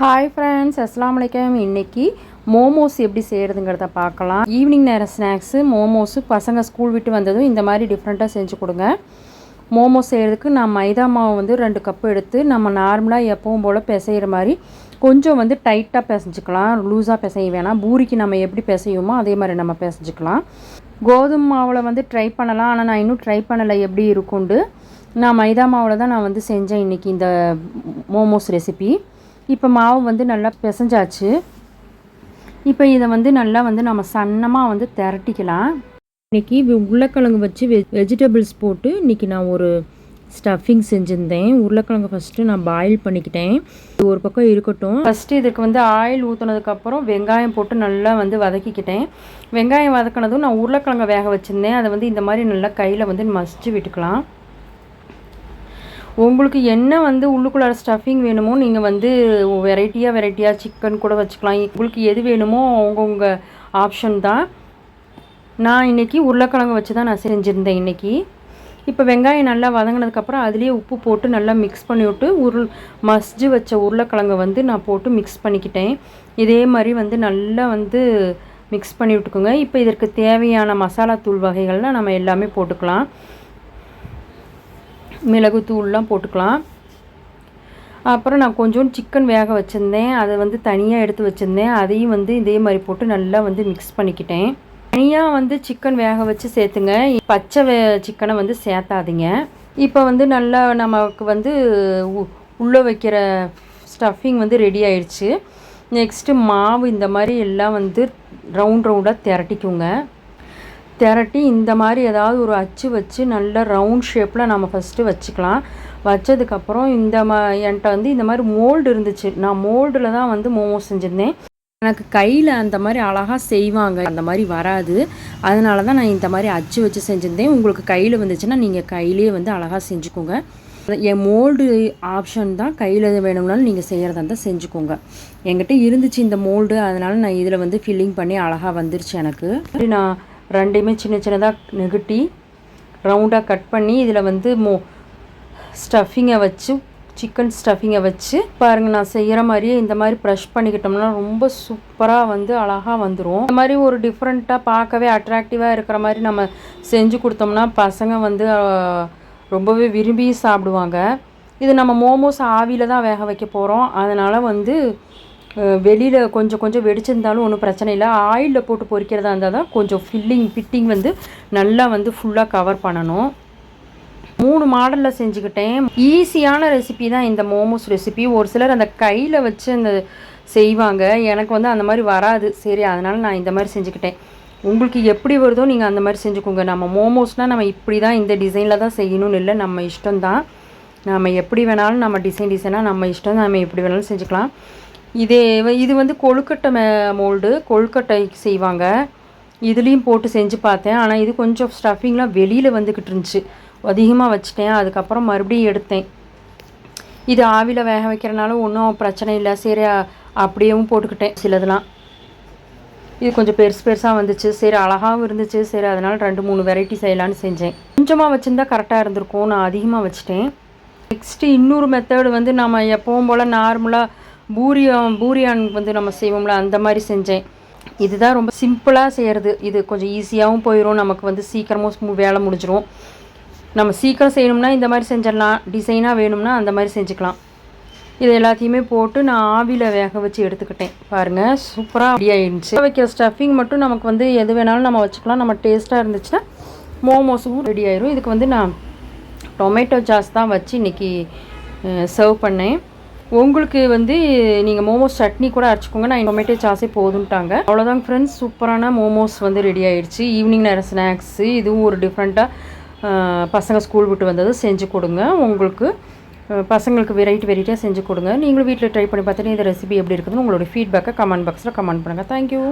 Hi friends அஸ்லாம் வலைக்கம் இன்னைக்கு மோமோஸ் எப்படி செய்கிறதுங்கிறத பார்க்கலாம். ஈவினிங் நேரம் ஸ்நாக்ஸு மோமோஸு பசங்க ஸ்கூல் விட்டு வந்ததும் இந்த மாதிரி டிஃப்ரெண்ட்டாக செஞ்சு கொடுங்க. மோமோஸ் செய்கிறதுக்கு நான் மைதா மாவு வந்து ரெண்டு கப்பு எடுத்து நம்ம நார்மலாக எப்பவும் போல் பிசைகிற மாதிரி கொஞ்சம் வந்து டைட்டாக பிசைஞ்சிக்கலாம். லூஸாக பிசைய வேணாம். பூரிக்கு நம்ம எப்படி பிசையுமோ அதே மாதிரி நம்ம பிசைஞ்சிக்கலாம். கோதுமை மாவில் வந்து ட்ரை பண்ணலாம். ஆனால் நான் இன்னும் ட்ரை பண்ணலை எப்படி இருக்குண்டு நான் மைதா மாவில் தான் நான் வந்து செஞ்சேன் இன்றைக்கி இந்த மோமோஸ் ரெசிபி இப்போ மாவு வந்து நல்லா பிசைஞ்சாச்சு. இப்போ இதை வந்து நல்லா வந்து நம்ம சன்னமாக வந்து திரட்டிக்கலாம். இன்றைக்கி உருளைக்கிழங்கு வச்சு வெ வெஜிடபிள்ஸ் போட்டு இன்றைக்கி நான் ஒரு ஸ்டஃபிங் செஞ்சுருந்தேன். உருளைக்கிழங்கு ஃபஸ்ட்டு நான் பாயில் பண்ணிக்கிட்டேன். இது ஒரு பக்கம் இருக்கட்டும். ஃபஸ்ட்டு இதுக்கு வந்து ஆயில் ஊற்றுனதுக்கப்புறம் வெங்காயம் போட்டு நல்லா வந்து வதக்கிக்கிட்டேன். வெங்காயம் வதக்கினதும் நான் உருளைக்கிழங்க வேக வச்சுருந்தேன். அதை வந்து இந்த மாதிரி நல்லா கையில் வந்து மசிச்சு விட்டுக்கலாம். உங்களுக்கு என்ன வந்து உள்ளுக்குள்ளார ஸ்டஃபிங் வேணுமோ நீங்கள் வந்து வெரைட்டியாக வெரைட்டியாக சிக்கன் கூட வச்சுக்கலாம். உங்களுக்கு எது வேணுமோ அவங்கவுங்க ஆப்ஷன் தான். நான் இன்றைக்கி உருளைக்கிழங்கு வச்சு தான் நான் செஞ்சுருந்தேன் இன்றைக்கி இப்போ வெங்காயம் நல்லா வதங்கினதுக்கப்புறம் அதுலேயே உப்பு போட்டு நல்லா மிக்ஸ் பண்ணி விட்டு உருள் மஸ்ஜு வச்ச உருளைக்கிழங்கை வந்து நான் போட்டு மிக்ஸ் பண்ணிக்கிட்டேன். இதே மாதிரி வந்து நல்லா வந்து மிக்ஸ் பண்ணி விட்டுக்கோங்க. இப்போ இதற்கு தேவையான மசாலா தூள் வகைகள்லாம் நம்ம எல்லாமே போட்டுக்கலாம். மிளகு தூள்லாம் போட்டுக்கலாம். அப்புறம் நான் கொஞ்சோண்டு சிக்கன் வேக வச்சுருந்தேன். அதை வந்து தனியாக எடுத்து வச்சுருந்தேன். அதையும் வந்து இதே மாதிரி போட்டு நல்லா வந்து மிக்ஸ் பண்ணிக்கிட்டேன். தனியாக வந்து சிக்கன் வேக வச்சு சேர்த்துங்க. பச்சை வே சிக்கனை வந்து சேர்த்தாதீங்க. இப்போ வந்து நல்லா நமக்கு வந்து உள்ளே வைக்கிற ஸ்டஃபிங் வந்து ரெடி ஆயிடுச்சு. நெக்ஸ்ட்டு மாவு இந்த மாதிரி எல்லாம் வந்து ரவுண்ட் ரவுண்டாக திரட்டிக்குங்க. திரட்டி இந்த மாதிரி ஏதாவது ஒரு அச்சு வச்சு நல்ல ரவுண்ட் ஷேப்பில் நம்ம ஃபஸ்ட்டு வச்சுக்கலாம். வச்சதுக்கப்புறம் இந்த மா என்கிட்ட வந்து இந்த மாதிரி மோல்டு இருந்துச்சு. நான் மோல்டில் தான் வந்து மோமோ செஞ்சுருந்தேன். எனக்கு கையில் அந்த மாதிரி அழகாக செய்வாங்க. அந்த மாதிரி வராது. அதனால தான் நான் இந்த மாதிரி அச்சு வச்சு செஞ்சுருந்தேன். உங்களுக்கு கையில் வந்துச்சுன்னா நீங்கள் கையிலேயே வந்து அழகாக செஞ்சுக்கோங்க. என் மோல்டு ஆப்ஷன் தான் கையில் வேணும்னாலும் நீங்கள் செய்கிறதா இருந்தால் செஞ்சுக்கோங்க. என்கிட்ட இருந்துச்சு இந்த மோல்டு அதனால் நான் இதில் வந்து ஃபில்லிங் பண்ணி அழகாக வந்துருச்சு எனக்கு. நான் ரெண்டையுமே சின்ன சின்னதாக நெகுட்டி ரவுண்டாக கட் பண்ணி இதில் வந்து மோ ஸ்டஃபிங்கை வச்சு சிக்கன் ஸ்டஃபிங்கை வச்சு பாருங்கள் நான் செய்கிற மாதிரியே இந்த மாதிரி ப்ரெஷ் பண்ணிக்கிட்டோம்னா ரொம்ப சூப்பராக வந்து அழகாக வந்துடும் இந்த மாதிரி ஒரு டிஃப்ரெண்ட்டாக பார்க்கவே அட்ராக்டிவாக இருக்கிற மாதிரி நம்ம செஞ்சு கொடுத்தோம்னா பசங்க வந்து ரொம்பவே விரும்பி சாப்பிடுவாங்க. இது நம்ம மோமோஸ் ஆவியில் தான் வேக வைக்க போகிறோம் அதனால் வந்து வெளியில் கொஞ்சம் கொஞ்சம் வெடிச்சிருந்தாலும் ஒன்றும் பிரச்சனை இல்லை. ஆயிலில் போட்டு பொரிக்கிறதா இருந்தால் தான் கொஞ்சம் ஃபில்லிங் ஃபிட்டிங் வந்து நல்லா வந்து ஃபுல்லாக கவர் பண்ணணும். மூணு மாடலில் செஞ்சுக்கிட்டேன். ஈஸியான ரெசிபி தான் இந்த மோமோஸ் ரெசிபி ஒரு சிலர் அந்த கையில் வச்சு அந்த செய்வாங்க. எனக்கு வந்து அந்த மாதிரி வராது. சரி அதனால் நான் இந்த மாதிரி செஞ்சுக்கிட்டேன். உங்களுக்கு எப்படி வருதோ நீங்கள் அந்த மாதிரி செஞ்சுக்கோங்க. நம்ம மோமோஸ்னால் நம்ம இப்படி தான் இந்த டிசைனில் தான் செய்யணும்னு இல்லை. நம்ம இஷ்டம்தான். நம்ம எப்படி வேணாலும் நம்ம டிசைன் டிசைனாக நம்ம இஷ்டம் நம்ம எப்படி வேணாலும் செஞ்சுக்கலாம். இதே இது வந்து கொழுக்கட்டை மே மோல்டு கொழுக்கட்டை செய்வாங்க. இதுலேயும் போட்டு செஞ்சு பார்த்தேன். ஆனால் இது கொஞ்சம் ஸ்டஃபிங்லாம் வெளியில் வந்துக்கிட்டு இருந்துச்சு. அதிகமாக வச்சுட்டேன். அதுக்கப்புறம் மறுபடியும் எடுத்தேன். இது ஆவியில் வேக வைக்கிறனால ஒன்றும் பிரச்சனை இல்லை. சரி அப்படியேவும் போட்டுக்கிட்டேன் சிலதெல்லாம். இது கொஞ்சம் பெருசு பெருசாக வந்துச்சு. சரி அழகாகவும் இருந்துச்சு. சரி அதனால் ரெண்டு மூணு வெரைட்டி செய்யலான்னு செஞ்சேன். கொஞ்சமாக வச்சுருந்தா கரெக்டாக இருந்திருக்கும். நான் அதிகமாக வச்சுட்டேன். நெக்ஸ்ட்டு இன்னொரு மெத்தடு வந்து நம்ம எப்பவும் போல் நார்மலாக பூரியம் பூரியான் வந்து நம்ம செய்வோம்ல அந்த மாதிரி செஞ்சேன். இதுதான் ரொம்ப சிம்பிளாக செய்கிறது இது கொஞ்சம் ஈஸியாகவும் போயிடும் நமக்கு வந்து சீக்கிரமும் வேலை முடிஞ்சிடும் நம்ம சீக்கிரம் செய்யணும்னா இந்த மாதிரி செஞ்சிடலாம். டிசைனாக வேணும்னா அந்த மாதிரி செஞ்சுக்கலாம். இது எல்லாத்தையுமே போட்டு நான் ஆவியில் வேக வச்சு எடுத்துக்கிட்டேன். பாருங்கள் சூப்பராக ரெடி ஆகிடுச்சு வைக்கிற ஸ்டஃபிங் மட்டும் நமக்கு வந்து எது வேணாலும் நம்ம வச்சுக்கலாம். நம்ம டேஸ்ட்டாக இருந்துச்சுன்னா மோமோஸும் ரெடி ஆயிரும். இதுக்கு வந்து நான் டொமேட்டோ சாஸ் தான் வச்சு இன்றைக்கி சர்வ் பண்ணேன். உங்களுக்கு வந்து நீங்கள் மோமோஸ் சட்னி கூட அரைச்சிக்கோங்க. நான் டொமேட்டோ சாஸே போதுன்ட்டாங்க அவ்வளோதாங்க ஃப்ரெண்ட்ஸ் சூப்பரான மோமோஸ் வந்து ரெடி ஆகிடுச்சு ஈவினிங் நேரம் ஸ்நாக்ஸு இதுவும் ஒரு டிஃப்ரெண்ட்டாக பசங்க ஸ்கூல் விட்டு வந்தது செஞ்சு கொடுங்க. உங்களுக்கு பசங்களுக்கு வெரைட்டி வெரைட்டியாக செஞ்சு கொடுங்க. நீங்களும் வீட்டில் ட்ரை பண்ணி பார்த்துட்டு இந்த ரெசிபி எப்படி இருக்குதுன்னு உங்களோட ஃபீட்பேக்கை கமெண்ட் பாக்ஸில் கமெண்ட் பண்ணுங்கள் தேங்க்யூ